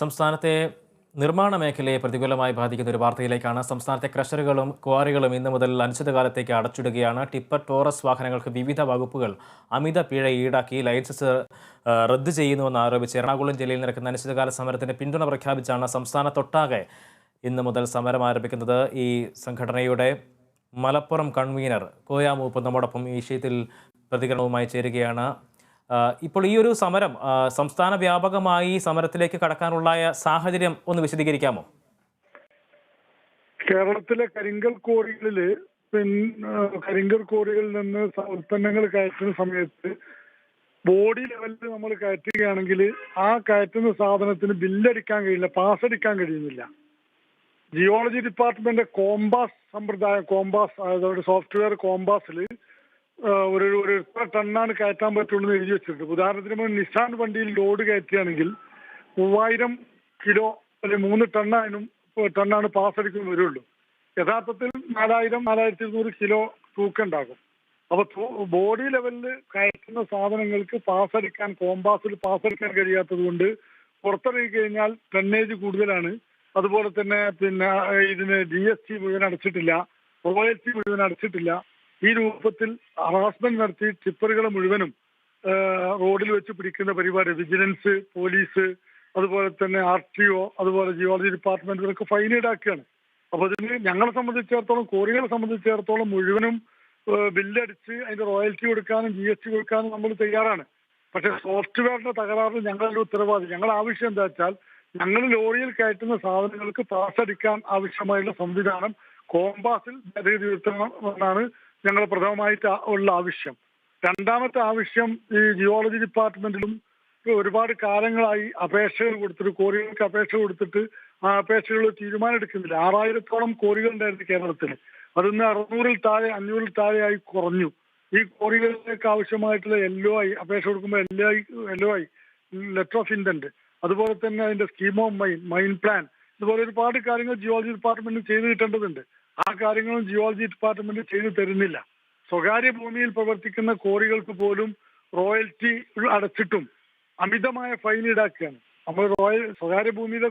സംസ്ഥാനത്തെ നിർമ്മാണ മേഖലയെ പ്രതികൂലമായി ബാധിക്കുന്ന ഒരു വാർത്തയിലേക്കാണ് സംസ്ഥാനത്തെ ക്രഷറുകളും ക്വാറികളും ഇന്നു മുതൽ അനിശ്ചിതകാലത്തേക്ക് അടച്ചിടുകയാണ്. ടിപ്പർ ടോറസ് വാഹനങ്ങൾക്ക് വിവിധ വകുപ്പുകൾ അമിത പിഴ ഈടാക്കി ലൈസൻസ് റദ്ദു ചെയ്യുന്നുവെന്ന് ആരോപിച്ച് എറണാകുളം ജില്ലയിൽ നടക്കുന്ന അനിശ്ചിതകാല സമരത്തിന് പിന്തുണ പ്രഖ്യാപിച്ചാണ് സംസ്ഥാനത്തൊട്ടാകെ ഇന്നു മുതൽ സമരം ആരംഭിക്കുന്നത്. ഈ സംഘടനയുടെ മലപ്പുറം കൺവീനർ കോയാമൂപ്പ് നമ്മോടൊപ്പം ഈ വിഷയത്തിൽ പ്രതികരണവുമായി ചേരുകയാണ്. ഇപ്പോൾ ഈ ഒരു സമരം സംസ്ഥാന വ്യാപകമായി സമരത്തിലേക്ക് കടക്കാനുള്ള സാഹചര്യം ഒന്ന് വിശദീകരിക്കാമോ? കേരളത്തിലെ കരിങ്കൽ കോറികളിൽ കരിങ്കൽ കോറികളിൽ നിന്ന് ഉൽപ്പന്നങ്ങൾ കയറ്റുന്ന സമയത്ത് ബോഡി ലെവലിൽ നമ്മൾ കയറ്റുകയാണെങ്കിൽ ആ കയറ്റുന്ന സാധനത്തിന് ബില്ലടിക്കാൻ കഴിയില്ല പാസ് അടിക്കാൻ കഴിയുന്നില്ല. ജിയോളജി ഡിപ്പാർട്ട്മെന്റ് കോമ്പാസ് സമ്പ്രദായം കോമ്പാസ് അതായത് സോഫ്റ്റ്വെയർ കോമ്പാസിൽ ഒരു ഒരു എത്ര ടണ്ണാണ് കയറ്റാൻ പറ്റുള്ളൂ എന്ന് എഴുതി വെച്ചിട്ടുണ്ട്. ഉദാഹരണത്തിന് നിസാൻ വണ്ടിയിൽ ലോഡ് കയറ്റുകയാണെങ്കിൽ മൂവായിരം കിലോ അല്ലെങ്കിൽ മൂന്ന് ടണ്ണായാലും ടണ്ണാണ് പാസ് അടിക്കുന്ന വരുള്ളൂ. യഥാർത്ഥത്തിൽ നാലായിരം നാലായിരത്തി ഇരുന്നൂറ് കിലോ തൂക്കം ഉണ്ടാകും. അപ്പൊ ബോഡി ലെവലിൽ കയറ്റുന്ന സാധനങ്ങൾക്ക് പാസ് അടിക്കാൻ കോമ്പാസിൽ പാസ് അടിക്കാൻ കഴിയാത്തത് കൊണ്ട് പുറത്തിറങ്ങി കഴിഞ്ഞാൽ ടണ്ണേജ് കൂടുതലാണ്. അതുപോലെ തന്നെ പിന്നെ ഇതിന് ജി എസ് ടി മുഴുവൻ അടച്ചിട്ടില്ല. റോയൽറ്റി മുഴുവൻ അടച്ചിട്ടില്ല. ഈ രൂപത്തിൽ ഹറാസ്മെന്റ് നടത്തി ടിപ്പറുകൾ മുഴുവനും റോഡിൽ വെച്ച് പിടിക്കുന്ന പരിപാടി വിജിലൻസ് പോലീസ് അതുപോലെ തന്നെ ആർ ടി ഒ അതുപോലെ ജിയോളജി ഡിപ്പാർട്ട്മെന്റ് ഇതൊക്കെ ഫൈൻ ഈടാക്കുകയാണ് അപ്പൊ ഇതിന് ഞങ്ങളെ സംബന്ധിച്ചിടത്തോളം കോറികളെ സംബന്ധിച്ചിടത്തോളം മുഴുവനും ബില്ലടിച്ച് അതിന്റെ റോയൽറ്റി കൊടുക്കാനും ജി എസ് ടി കൊടുക്കാനും നമ്മൾ തയ്യാറാണ്. പക്ഷെ സോഫ്റ്റ്വെയറിന്റെ തകരാറിൽ ഞങ്ങളുടെ ഉത്തരവാദി. ഞങ്ങളുടെ ആവശ്യം എന്താ വെച്ചാൽ ഞങ്ങൾ ലോറിയിൽ കയറ്റുന്ന സാധനങ്ങൾക്ക് പാസ് അടിക്കാൻ ആവശ്യമായുള്ള സംവിധാനം കോമ്പാസിൽ ഭേദഗതി വരുത്തണം എന്നാണ് ഞങ്ങൾ പ്രഥമമായിട്ട് ഉള്ള ആവശ്യം. രണ്ടാമത്തെ ആവശ്യം ഈ ജിയോളജി ഡിപ്പാർട്ട്മെന്റിലും ഒരുപാട് കാലങ്ങളായി അപേക്ഷകൾ കൊടുത്തിട്ട് കോറികൾക്ക് അപേക്ഷ കൊടുത്തിട്ട് ആ അപേക്ഷകൾ തീരുമാനം എടുക്കുന്നില്ല. ആറായിരത്തോളം കോറികൾ ഉണ്ടായിരുന്നു കേരളത്തിൽ. അതിന്ന് അറുന്നൂറിൽ താഴെ അഞ്ഞൂറിൽ താഴെയായി കുറഞ്ഞു. ഈ കോറികളിലേക്ക് ആവശ്യമായിട്ടുള്ള എല്ലോ ആയി അപേക്ഷ കൊടുക്കുമ്പോൾ എല്ലോ ആയി എല്ലോ ആയി ലെറ്റർ ഓഫ് ഇന്റന്റ് അതുപോലെ തന്നെ അതിന്റെ scheme of mine mine plan ഇതുപോലെ ഒരുപാട് കാര്യങ്ങൾ ജിയോളജി ഡിപ്പാർട്ട്മെന്റ് ചെയ്തു കിട്ടേണ്ടതുണ്ട്. ആ കാര്യങ്ങളും ജിയോളജി ഡിപ്പാർട്ട്മെന്റ് ചെയ്തു തരുന്നില്ല. സ്വകാര്യ ഭൂമിയിൽ പ്രവർത്തിക്കുന്ന കോറികൾക്ക് പോലും റോയൽറ്റി അടച്ചിട്ടും അമിതമായ ഫൈൻ ഈടാക്കുകയാണ്. നമ്മൾ റോയൽ സ്വകാര്യ ഭൂമിയിലെ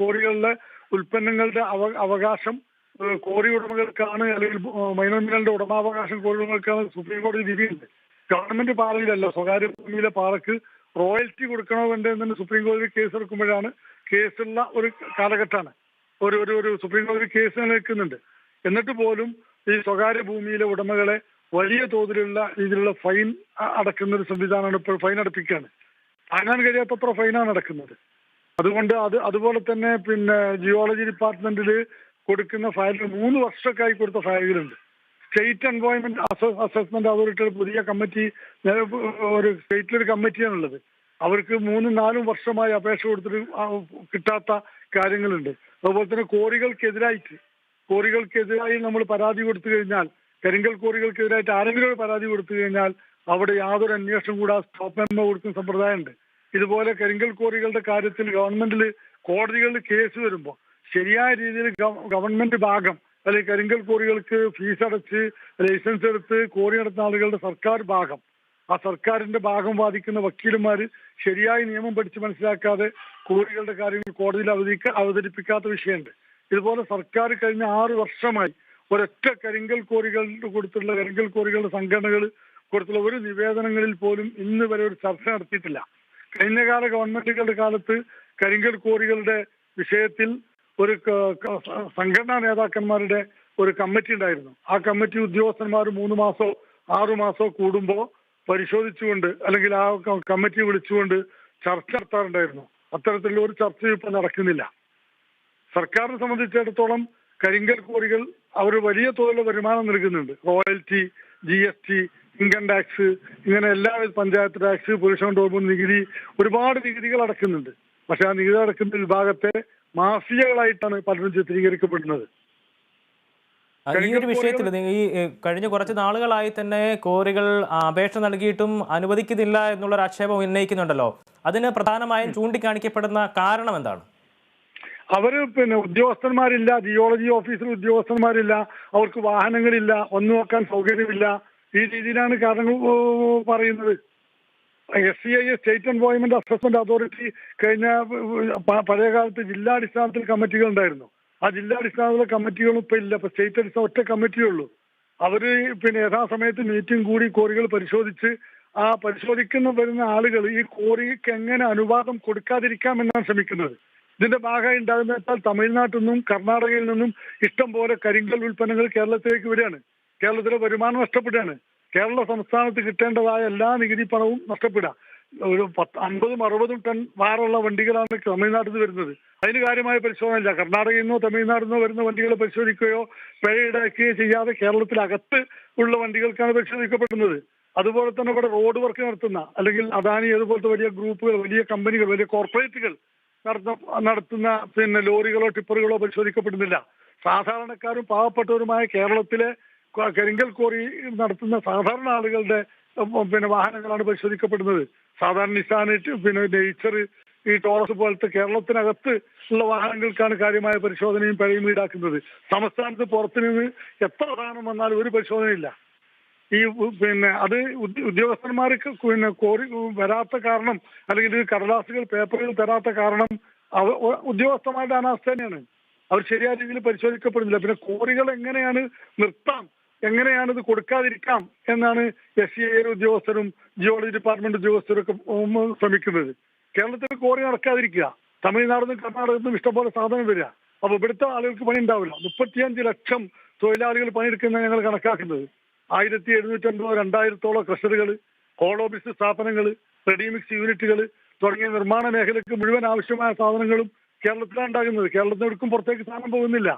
കോറികളുടെ ഉൽപ്പന്നങ്ങളുടെ അവകാശം കോറി ഉടമകൾക്കാണ് അല്ലെങ്കിൽ മൈനോമിനലിന്റെ ഉടമാവകാശം കോറി ഉടമകൾക്കാണ് സുപ്രീം കോടതി വിധിയുണ്ട്. ഗവൺമെന്റ് പാറയിലല്ല സ്വകാര്യ ഭൂമിയിലെ പാറക്ക് റോയൽറ്റി കൊടുക്കണോ വേണ്ടതെന്ന് സുപ്രീം കോടതി കേസ് എടുക്കുമ്പോഴാണ് കേസുള്ള ഒരു കാലഘട്ടമാണ്. ഒരു ഒരു ഒരു സുപ്രീം കോടതി കേസ് നിലനിൽക്കുന്നുണ്ട് എന്നിട്ട് പോലും ഈ സ്വകാര്യ ഭൂമിയിലെ ഉടമകളെ വലിയ തോതിലുള്ള രീതിയിലുള്ള ഫൈൻ അടക്കുന്ന ഒരു സംവിധാനമാണ് ഇപ്പോൾ ഫൈൻ അടപ്പിക്കുകയാണ് താങ്ങാൻ കഴിയാത്തത്ര ഫൈനാണ് അടക്കുന്നത്. അതുകൊണ്ട് അത് അതുപോലെ തന്നെ പിന്നെ ജിയോളജി ഡിപ്പാർട്ട്മെന്റിൽ കൊടുക്കുന്ന ഫയലുകൾ മൂന്ന് വർഷക്കായി കൊടുത്ത ഫയലുകളുണ്ട്. സ്റ്റേറ്റ് എൻവയോൺമെന്റ് അസസ്മെന്റ് അതോറിറ്റിയുടെ പുതിയ കമ്മിറ്റി ഒരു സ്റ്റേറ്റിലൊരു കമ്മിറ്റിയാണുള്ളത്. അവർക്ക് മൂന്നും നാലും വർഷമായി അപേക്ഷ കൊടുത്തിട്ട് കിട്ടാത്ത കാര്യങ്ങളുണ്ട്. അതുപോലെ തന്നെ കോറികൾക്കെതിരായിട്ട് കോറികൾക്കെതിരായി നമ്മൾ പരാതി കൊടുത്തു കഴിഞ്ഞാൽ കരിങ്കൽ കോറികൾക്കെതിരായിട്ട് ആരെങ്കിലും ഒരു പരാതി കൊടുത്തു കഴിഞ്ഞാൽ അവിടെ യാതൊരു അന്വേഷണം കൂടാതെ സ്റ്റോപ്പ് മെമ്മോ കൊടുക്കുന്ന സമ്പ്രദായമുണ്ട്. ഇതുപോലെ കരിങ്കൽ കോറികളുടെ കാര്യത്തിൽ ഗവൺമെന്റിൽ കോടതികളിൽ കേസ് വരുമ്പോൾ ശരിയായ രീതിയിൽ ഗവൺമെന്റ് ഭാഗം അല്ലെങ്കിൽ കരിങ്കൽ കോറികൾക്ക് ഫീസ് അടച്ച് ലൈസൻസ് എടുത്ത് കോറി നടത്തുന്ന ആളുകളുടെ സർക്കാർ ഭാഗം ആ സർക്കാരിന്റെ ഭാഗം വാദിക്കുന്ന വക്കീലുമാർ ശരിയായ നിയമം പഠിച്ച് മനസ്സിലാക്കാതെ കോടികളുടെ കാര്യങ്ങൾ കോടതിയിൽ അവതരിക്ക അവതരിപ്പിക്കാത്ത വിഷയമുണ്ട്. ഇതുപോലെ സർക്കാർ കഴിഞ്ഞ ആറ് വർഷമായി ഒരൊറ്റ കരിങ്കൽ കോറികൾ കൊടുത്തുള്ള കരിങ്കൽ കോറികളുടെ സംഘടനകൾ കൊടുത്തുള്ള ഒരു നിവേദനങ്ങളിൽ പോലും ഇന്ന് വരെ ഒരു ചർച്ച നടത്തിയിട്ടില്ല. കഴിഞ്ഞകാല ഗവൺമെന്റുകളുടെ കാലത്ത് കരിങ്കൽ കോറികളുടെ വിഷയത്തിൽ ഒരു സംഘടനാ നേതാക്കന്മാരുടെ ഒരു കമ്മിറ്റി ഉണ്ടായിരുന്നു. ആ കമ്മിറ്റി ഉദ്യോഗസ്ഥന്മാർ മൂന്ന് മാസോ ആറു മാസോ കൂടുമ്പോൾ പരിശോധിച്ചുകൊണ്ട് അല്ലെങ്കിൽ ആ കമ്മിറ്റി വിളിച്ചുകൊണ്ട് ചർച്ച നടത്താറുണ്ടായിരുന്നു. അത്തരത്തിലുള്ള ഒരു ചർച്ചയും ഇപ്പൊ നടക്കുന്നില്ല. സർക്കാരിനെ സംബന്ധിച്ചിടത്തോളം കരിങ്കൽ കോറികൾ അവർ വലിയ തോതിലുള്ള വരുമാനം നൽകുന്നുണ്ട്. Royalty G S T income tax ഇങ്ങനെ എല്ലാ പഞ്ചായത്ത് ടാക്സ് പൊല്യൂഷൻ ടോപ്പ് നികുതി ഒരുപാട് നികുതികൾ അടക്കുന്നുണ്ട്. പക്ഷെ ആ നികുതി അടക്കുന്ന വിഭാഗത്തെ മാഫിയകളായിട്ടാണ് പലരും ചിത്രീകരിക്കപ്പെടുന്നത്. ഈ ഒരു വിഷയത്തിൽ ഈ കഴിഞ്ഞ കുറച്ച് നാളുകളായി തന്നെ കോറികൾ അപേക്ഷ നൽകിയിട്ടും അനുവദിക്കുന്നില്ല എന്നുള്ളൊരു ആക്ഷേപം ഉന്നയിക്കുന്നുണ്ടല്ലോ. അതിന് പ്രധാനമായും ചൂണ്ടിക്കാണിക്കപ്പെടുന്ന കാരണം എന്താണ്? അവർ പിന്നെ ഉദ്യോഗസ്ഥന്മാരില്ല ജിയോളജി ഓഫീസിൽ ഉദ്യോഗസ്ഥന്മാരില്ല അവർക്ക് വാഹനങ്ങളില്ല ഒന്നു നോക്കാൻ സൗകര്യമില്ല. ഈ രീതിയിലാണ് കാരണങ്ങൾ പറയുന്നത്. S C I state employment assessment authority കഴിഞ്ഞ പഴയ കാലത്ത് ജില്ലാടിസ്ഥാനത്തിൽ കമ്മിറ്റികൾ ഉണ്ടായിരുന്നു. ആ ജില്ലാ അടിസ്ഥാനത്തിലുള്ള കമ്മിറ്റികളും ഇപ്പൊ ഇല്ല. ഇപ്പൊ സ്റ്റേറ്റ് അടിസ്ഥാന ഒറ്റ കമ്മിറ്റിയേ ഉള്ളൂ അവർ പിന്നെ യഥാസമയത്ത് മീറ്റിംഗ് കൂടി കോറികൾ പരിശോധിച്ച് ആ പരിശോധിക്കുന്ന വരുന്ന ആളുകൾ ഈ കോറിക്ക് എങ്ങനെ അനുവാദം കൊടുക്കാതിരിക്കാം എന്നാണ് ശ്രമിക്കുന്നത്. ഇതിന്റെ ഭാഗമായി ഉണ്ടാകുന്ന വെച്ചാൽ തമിഴ്നാട്ടിൽ നിന്നും കർണാടകയിൽ നിന്നും ഇഷ്ടം പോലെ കരിങ്കൽ ഉൽപ്പന്നങ്ങൾ കേരളത്തിലേക്ക് വരികയാണ്. കേരളത്തിലെ വരുമാനം നഷ്ടപ്പെടുകയാണ്. കേരള സംസ്ഥാനത്ത് കിട്ടേണ്ടതായ എല്ലാ നികുതി പണവും നഷ്ടപ്പെടുക. ഒരു പത്ത് അൻപതും അറുപതും ടൺ ഭാരമുള്ള വണ്ടികളാണ് തമിഴ്നാട്ടിൽ നിന്ന് വരുന്നത്. അതിന് കാര്യമായ പരിശോധന ഇല്ല കർണാടകയിൽ നിന്നോ തമിഴ്നാട്ടിൽ നിന്നോ വരുന്ന വണ്ടികൾ പരിശോധിക്കുകയോ പിഴ ഈടാക്കുകയോ ചെയ്യാതെ കേരളത്തിലകത്ത് ഉള്ള വണ്ടികൾക്കാണ് പരിശോധിക്കപ്പെടുന്നത്. അതുപോലെ തന്നെ ഇവിടെ റോഡ് വർക്ക് നടത്തുന്ന അല്ലെങ്കിൽ അദാനി അതുപോലത്തെ വലിയ ഗ്രൂപ്പുകൾ വലിയ കമ്പനികൾ വലിയ കോർപ്പറേറ്റുകൾ നടത്തുന്ന നടത്തുന്ന പിന്നെ ലോറികളോ ടിപ്പറുകളോ പരിശോധിക്കപ്പെടുന്നില്ല. സാധാരണക്കാരും പാവപ്പെട്ടവരുമായ കേരളത്തിലെ കരിങ്കൽ കോറി നടത്തുന്ന സാധാരണ ആളുകളുടെ പിന്നെ വാഹനങ്ങളാണ് പരിശോധിക്കപ്പെടുന്നത്. സാധാരണ നിസാനായിട്ട് പിന്നെ നെയ്ച്ചർ ഈ ടോറസ് പോലത്തെ കേരളത്തിനകത്ത് ഉള്ള വാഹനങ്ങൾക്കാണ് കാര്യമായ പരിശോധനയും പിഴയും ഈടാക്കുന്നത്. സംസ്ഥാനത്ത് പുറത്തു നിന്ന് എത്ര വാഹനം വന്നാലും ഒരു പരിശോധനയില്ല. ഈ പിന്നെ അത് ഉദ്യ- ഉദ്യോഗസ്ഥന്മാർക്ക് പിന്നെ കോറി വരാത്ത കാരണം അല്ലെങ്കിൽ കടലാസുകൾ പേപ്പറുകൾ തരാത്ത കാരണം ഉദ്യോഗസ്ഥന്മാരുടെ അനാസ്ഥ തന്നെയാണ്. അവർ ശരിയായ രീതിയിൽ പരിശോധിക്കപ്പെടുന്നില്ല. പിന്നെ കോറികൾ എങ്ങനെയാണ് നിർത്താം? എങ്ങനെയാണ് ഇത് കൊടുക്കാതിരിക്കാം എന്നാണ് എസ് സി ഐ ഉദ്യോഗസ്ഥരും ജിയോളജി ഡിപ്പാർട്ട്മെന്റ് ഉദ്യോഗസ്ഥരും ഒക്കെ ശ്രമിക്കുന്നത്. കേരളത്തിൽ കോറി നടക്കാതിരിക്കുക. തമിഴ്നാട് നിന്നും കർണാടകത്തിൽ നിന്നും ഇഷ്ടംപോലെ സാധനം വരിക. അപ്പൊ ഇവിടുത്തെ ആളുകൾക്ക് പണി ഉണ്ടാവില്ല. മുപ്പത്തിയഞ്ച് ലക്ഷം തൊഴിലാളികൾ പണിയെടുക്കുന്ന ഞങ്ങൾ കണക്കാക്കുന്നത്. ആയിരത്തി എഴുന്നൂറ്റി അൻപതോ രണ്ടായിരത്തോളം ക്രഷറുകൾ കോൾ ഓഫീസ് സ്ഥാപനങ്ങൾ റെഡിമിക്സ് യൂണിറ്റുകൾ തുടങ്ങിയ നിർമ്മാണ മേഖലയ്ക്ക് മുഴുവൻ ആവശ്യമായ സാധനങ്ങളും കേരളത്തിലാണ് ഉണ്ടാകുന്നത്. കേരളത്തിനെടുക്കും പുറത്തേക്ക് സാധനം പോകുന്നില്ല.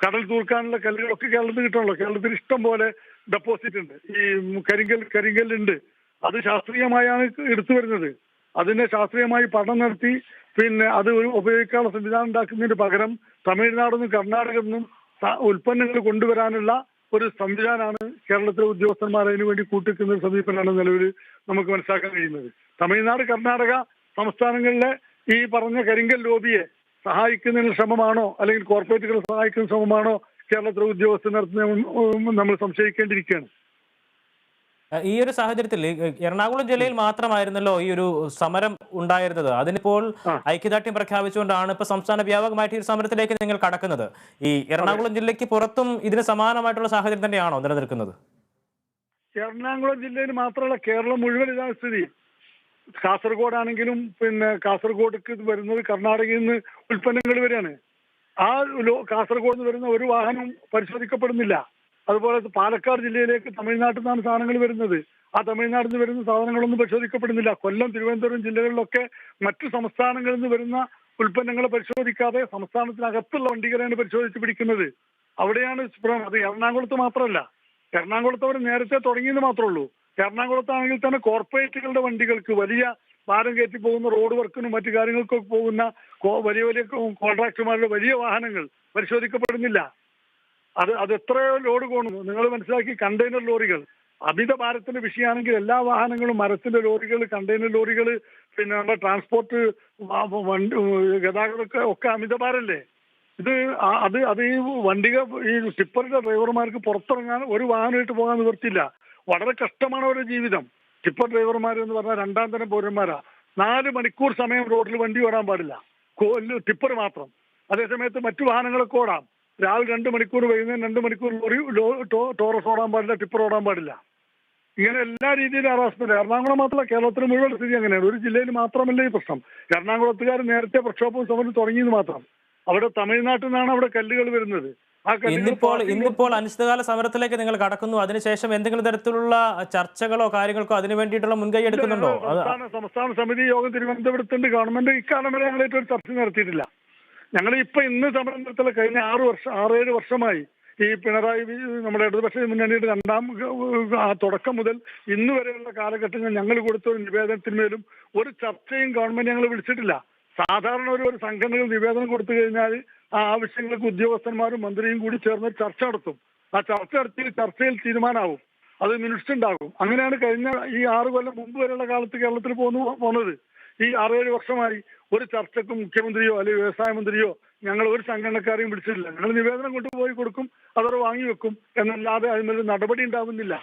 കടൽ തൂർക്കാനുള്ള കല്ലുകളൊക്കെ കേരളത്തിൽ കിട്ടണല്ലോ. കേരളത്തിൽ ഇഷ്ടം പോലെ ഡെപ്പോസിറ്റ് ഉണ്ട്. ഈ കരിങ്കൽ കരിങ്കല്ലുണ്ട് അത് ശാസ്ത്രീയമായാണ് എടുത്തു വരുന്നത്. അതിനെ ശാസ്ത്രീയമായി പഠനം നടത്തി പിന്നെ അത് ഒരു ഉപയോഗിക്കാനുള്ള സംവിധാനം ഉണ്ടാക്കുന്നതിന് പകരം തമിഴ്നാട് നിന്നും കർണാടകയിൽ നിന്നും ഉൽപ്പന്നങ്ങൾ കൊണ്ടുവരാനുള്ള ഒരു സംവിധാനമാണ് കേരളത്തിലെ ഉദ്യോഗസ്ഥന്മാർ അതിനു വേണ്ടി കൂട്ടിക്കുന്ന ഒരു സമീപനമാണ് നിലവിൽ നമുക്ക് മനസ്സിലാക്കാൻ കഴിയുന്നത്. തമിഴ്നാട് കർണാടക സംസ്ഥാനങ്ങളിലെ ഈ പറഞ്ഞ കരിങ്കൽ ലോബിയെ സഹായിക്കുന്നതിന് ശ്രമമാണോ? അല്ലെങ്കിൽ കോർപ്പറേറ്റുകൾ സഹായിക്കുന്ന ശ്രമമാണോ? കേരളത്തിലെ ഉദ്യോഗസ്ഥർ നടത്തുന്ന നമ്മൾ സംശയിക്കേണ്ടിയിരിക്കുകയാണ്. ഈ ഒരു സാഹചര്യത്തിൽ എറണാകുളം ജില്ലയിൽ മാത്രമായിരുന്നല്ലോ ഈ ഒരു സമരം ഉണ്ടായിരുന്നത്. അതിനിപ്പോൾ ഐക്യദാർഢ്യം പ്രഖ്യാപിച്ചുകൊണ്ടാണ് ഇപ്പൊ സംസ്ഥാന വ്യാപകമായിട്ട് ഈ സമരത്തിലേക്ക് നിങ്ങൾ കടക്കുന്നത്. ഈ എറണാകുളം ജില്ലയ്ക്ക് പുറത്തും ഇതിന് സമാനമായിട്ടുള്ള സാഹചര്യം തന്നെയാണോ നിലനിൽക്കുന്നത്? എറണാകുളം ജില്ലയിൽ മാത്രമല്ല കേരളം മുഴുവൻ ഇതാണ് സ്ഥിതി. കാസർഗോഡ് ആണെങ്കിലും പിന്നെ കാസർഗോഡ്ക്ക് വരുന്നത് കർണാടകയിൽ നിന്ന് ഉൽപ്പന്നങ്ങൾ വരെയാണ്. ആ കാസർഗോഡ് നിന്ന് വരുന്ന ഒരു വാഹനം പരിശോധിക്കപ്പെടുന്നില്ല. അതുപോലെ പാലക്കാട് ജില്ലയിലേക്ക് തമിഴ്നാട്ടിൽ നിന്നാണ് സാധനങ്ങൾ വരുന്നത്. ആ തമിഴ്നാട്ടിൽ നിന്ന് വരുന്ന സാധനങ്ങളൊന്നും പരിശോധിക്കപ്പെടുന്നില്ല. കൊല്ലം തിരുവനന്തപുരം ജില്ലകളിലൊക്കെ മറ്റു സംസ്ഥാനങ്ങളിൽ നിന്ന് വരുന്ന ഉൽപ്പന്നങ്ങളെ പരിശോധിക്കാതെ സംസ്ഥാനത്തിനകത്തുള്ള വണ്ടികളെയാണ് പരിശോധിച്ച് പിടിക്കുന്നത്. അവിടെയാണ്. അത് എറണാകുളത്ത് മാത്രമല്ല. എറണാകുളത്ത് അവർ നേരത്തെ തുടങ്ങിയെന്ന് മാത്രമേ ഉള്ളൂ. എറണാകുളത്താണെങ്കിൽ തന്നെ കോർപ്പറേറ്റുകളുടെ വണ്ടികൾക്ക് വലിയ ഭാരം കയറ്റി പോകുന്ന റോഡ് വർക്കിനും മറ്റു കാര്യങ്ങൾക്കൊക്കെ പോകുന്ന വലിയ വലിയ കോൺട്രാക്ടർമാരുടെ വലിയ വാഹനങ്ങൾ പരിശോധിക്കപ്പെടുന്നില്ല. അത് അത് എത്രയോ ലോഡ് പോകുന്നു നിങ്ങൾ മനസ്സിലാക്കി കണ്ടെയ്നർ ലോറികൾ. അമിത ഭാരത്തിന്റെ വിഷയമാണെങ്കിൽ എല്ലാ വാഹനങ്ങളും മരത്തിന്റെ ലോറികൾ കണ്ടെയ്നർ ലോറികൾ പിന്നെ നമ്മുടെ ട്രാൻസ്പോർട്ട് വണ്ടി ഗതാഗതമൊക്കെ ഒക്കെ അമിത ഭാരല്ലേ? ഇത് അത് അത് ഈ വണ്ടിക ഈ ടിപ്പറിന്റെ ഡ്രൈവർമാർക്ക് പുറത്തിറങ്ങാൻ ഒരു വാഹനമായിട്ട് പോകാൻ നിവർത്തില്ല വളരെ കഷ്ടമാണ് അവരുടെ ജീവിതം. ടിപ്പർ ഡ്രൈവർമാർ എന്ന് പറഞ്ഞാൽ രണ്ടാം തരം പൗരന്മാരാ. നാല് മണിക്കൂർ സമയം റോഡിൽ വണ്ടി ഓടാൻ പാടില്ല. ടിപ്പർ മാത്രം. അതേസമയത്ത് മറ്റു വാഹനങ്ങളൊക്കെ ഓടാം. രാവിലെ രണ്ട് മണിക്കൂർ വൈകുന്നേരം രണ്ട് മണിക്കൂർ ലോറി ടോറസ് ഓടാൻ പാടില്ല ടിപ്പർ ഓടാൻ പാടില്ല. ഇങ്ങനെ എല്ലാ രീതിയിലും ഹറാസ്മെന്റ് എറണാകുളം മാത്രമല്ല കേരളത്തിന് മുഴുവൻ സ്ഥിതി അങ്ങനെയാണ്. ഒരു ജില്ലയിൽ മാത്രമല്ല ഈ പ്രശ്നം. എറണാകുളത്തുകാർ നേരത്തെ പ്രക്ഷോഭവും സമരം തുടങ്ങിയത് മാത്രം. അവിടെ തമിഴ്നാട്ടിൽ നിന്നാണ് അവിടെ കല്ലുകൾ വരുന്നത്. ഇന്നിപ്പോൾ ഇന്നിപ്പോൾ അനിശ്ചിതകാല സമരത്തിലേക്ക് നിങ്ങൾ കടക്കുന്നു. അതിനുശേഷം എന്തെങ്കിലും തരത്തിലുള്ള ചർച്ചകളോ കാര്യങ്ങൾക്കോ അതിനു വേണ്ടിയിട്ടുള്ള മുൻകൈ എടുക്കുന്നുണ്ടോ? സംസ്ഥാന സമിതി യോഗം തിരുവനന്തപുരത്തുണ്ട്. ഗവൺമെന്റ് ഇക്കാലം വരെ ഞങ്ങളായിട്ട് ഒരു ചർച്ച നടത്തിയിട്ടില്ല. ഞങ്ങൾ ഇപ്പൊ ഇന്ന് സമരം നടത്തില്ല കഴിഞ്ഞ ആറ് വർഷം ആറേഴ് വർഷമായി ഈ പിണറായി നമ്മുടെ ഇടതുപക്ഷ മുന്നണിയുടെ രണ്ടാം തുടക്കം മുതൽ ഇന്ന് വരെയുള്ള കാലഘട്ടങ്ങൾ ഞങ്ങൾ കൊടുത്ത ഒരു നിവേദനത്തിന്മേലും ഒരു ചർച്ചയും ഗവൺമെന്റ് ഞങ്ങൾ വിളിച്ചിട്ടില്ല. സാധാരണ ഒരു ഒരു സംഘടനകൾ നിവേദനം കൊടുത്തു കഴിഞ്ഞാൽ ആ ആവശ്യങ്ങൾക്ക് ഉദ്യോഗസ്ഥന്മാരും മന്ത്രിയും കൂടി ചേർന്ന് ചർച്ച നടത്തും. ആ ചർച്ച നടത്തി ചർച്ചയിൽ തീരുമാനമാവും അത് മിനിറ്റ്സ് ഉണ്ടാകും അങ്ങനെയാണ് കഴിഞ്ഞ ഈ ആറ് കൊല്ലം മുമ്പ് വരെയുള്ള കാലത്ത് കേരളത്തിൽ പോന്നു പോന്നത്. ഈ ആറേഴ് വർഷമായി ഒരു ചർച്ചക്ക് മുഖ്യമന്ത്രിയോ അല്ലെങ്കിൽ വ്യവസായ മന്ത്രിയോ ഞങ്ങൾ ഒരു സംഘടനക്കാരെയും വിളിച്ചിട്ടില്ല. ഞങ്ങൾ നിവേദനം കൊണ്ടുപോയി കൊടുക്കും അവർ വാങ്ങി വെക്കും എന്നല്ലാതെ അതിനൊരു നടപടി ഉണ്ടാവുന്നില്ല.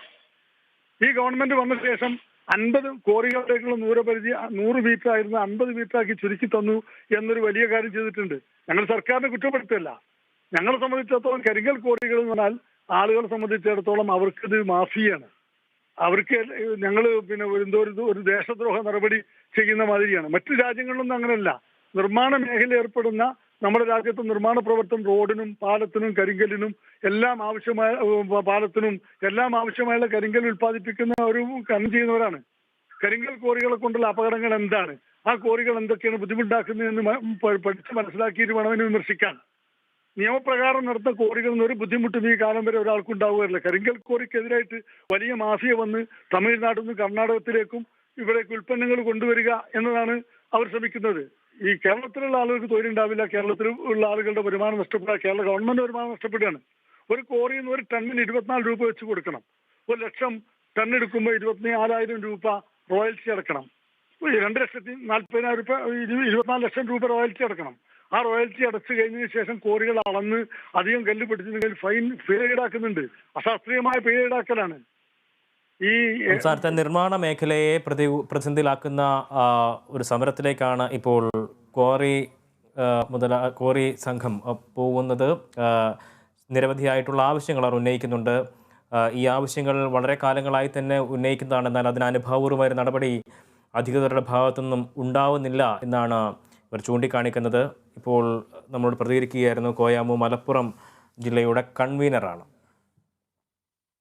ഈ ഗവൺമെന്റ് വന്ന ശേഷം അൻപത് കോറികളിലേക്കുള്ള ദൂരപരിധി നൂറ് മീറ്റർ ആയിരുന്നു അൻപത് മീറ്ററാക്കി ചുരുക്കി തന്നു എന്നൊരു വലിയ കാര്യം ചെയ്തിട്ടുണ്ട്. ഞങ്ങൾ സർക്കാരിനെ കുറ്റപ്പെടുത്തല്ല ഞങ്ങളെ സംബന്ധിച്ചിടത്തോളം കരിങ്കൽ കോറികൾ എന്ന് പറഞ്ഞാൽ ആളുകളെ സംബന്ധിച്ചിടത്തോളം അവർക്കിത് മാഫിയാണ്. അവർക്ക് ഞങ്ങൾ പിന്നെ എന്തോ ഒരു ഒരു ദേശദ്രോഹ നടപടി ചെയ്യുന്ന മാതിരിയാണ്. മറ്റു രാജ്യങ്ങളിലൊന്നും അങ്ങനെയല്ല. നിർമ്മാണ മേഖല ഏർപ്പെടുന്ന നമ്മുടെ രാജ്യത്ത് നിർമ്മാണ പ്രവർത്തനം റോഡിനും പാലത്തിനും കരിങ്കലിനും എല്ലാം ആവശ്യമായ പാലത്തിനും എല്ലാം ആവശ്യമായുള്ള കരിങ്കൽ ഉൽപ്പാദിപ്പിക്കുന്ന ഒരു കണ്ണ് ചെയ്യുന്നവരാണ്. കരിങ്കൽ കോറികളെ കൊണ്ടുള്ള അപകടങ്ങൾ എന്താണ്? ആ കോറികൾ എന്തൊക്കെയാണ് ബുദ്ധിമുട്ടാക്കുന്നതെന്ന് പഠിച്ച് മനസ്സിലാക്കിയിട്ട് വേണം അതിനെ വിമർശിക്കാൻ. നിയമപ്രകാരം നടത്തുന്ന കോറികളിൽ ഒരു ബുദ്ധിമുട്ടും ഈ കാലം വരെ ഒരാൾക്കും ഉണ്ടാവുകയില്ല കരിങ്കൽ കോറിക്കെതിരായിട്ട് വലിയ മാഫിയ വന്ന് തമിഴ്നാട്ടിൽ നിന്ന് കർണാടകത്തിലേക്കും ഇവിടേക്ക് ഉൽപ്പന്നങ്ങൾ കൊണ്ടുവരിക എന്നതാണ് അവർ ശ്രമിക്കുന്നത്. ഈ കേരളത്തിലുള്ള ആളുകൾക്ക് തൊഴിലുണ്ടാവില്ല കേരളത്തിൽ ഉള്ള ആളുകളുടെ വരുമാനം നഷ്ടപ്പെടുക കേരള ഗവൺമെന്റ് വരുമാനം നഷ്ടപ്പെടുകയാണ്. ഒരു കോറിയിൽ നിന്ന് ഒരു ടണ്ണിന് ഇരുപത്തിനാല് രൂപ വെച്ച് കൊടുക്കണം. ഒരു ലക്ഷം ടൺ എടുക്കുമ്പോൾ ഇരുപത്തിനാലായിരം രൂപ റോയൽറ്റി അടക്കണം. രണ്ട് ലക്ഷത്തി നാൽപ്പതിനായിരം രൂപ ഇരു- ഇരുപത്തിനാല് ലക്ഷം രൂപ റോയൽറ്റി അടക്കണം. ആ റോയൽറ്റി അടച്ചു കഴിഞ്ഞതിന് ശേഷം കോറികൾ അളന്ന് അധികം കല്ല് പിടിച്ചിട്ടുണ്ടെങ്കിൽ ഫൈൻ പിഴ ഈടാക്കുന്നുണ്ട് അശാസ്ത്രീയമായ പിഴ ഈടാക്കലാണ് ഈ സംസ്ഥാനത്തെ നിർമ്മാണ മേഖലയെ പ്രതി പ്രതിസന്ധിയിലാക്കുന്ന ഒരു സമരത്തിലേക്കാണ് ഇപ്പോൾ ക്വാറി മുതല ക്വാറി സംഘം പോകുന്നത്. നിരവധിയായിട്ടുള്ള ആവശ്യങ്ങൾ അവർ ഉന്നയിക്കുന്നുണ്ട്. ഈ ആവശ്യങ്ങൾ വളരെ കാലങ്ങളായി തന്നെ ഉന്നയിക്കുന്നതാണ് എന്നാൽ അതിന് അനുഭാവപൂർവമായ നടപടി അധികൃതരുടെ ഭാഗത്തുനിന്നും ഉണ്ടാവുന്നില്ല എന്നാണ് ഇവർ ചൂണ്ടിക്കാണിക്കുന്നത്. ഇപ്പോൾ നമ്മളോട് പ്രതികരിക്കുകയായിരുന്നു കോയാമു മലപ്പുറം ജില്ലയുടെ കൺവീനറാണ്.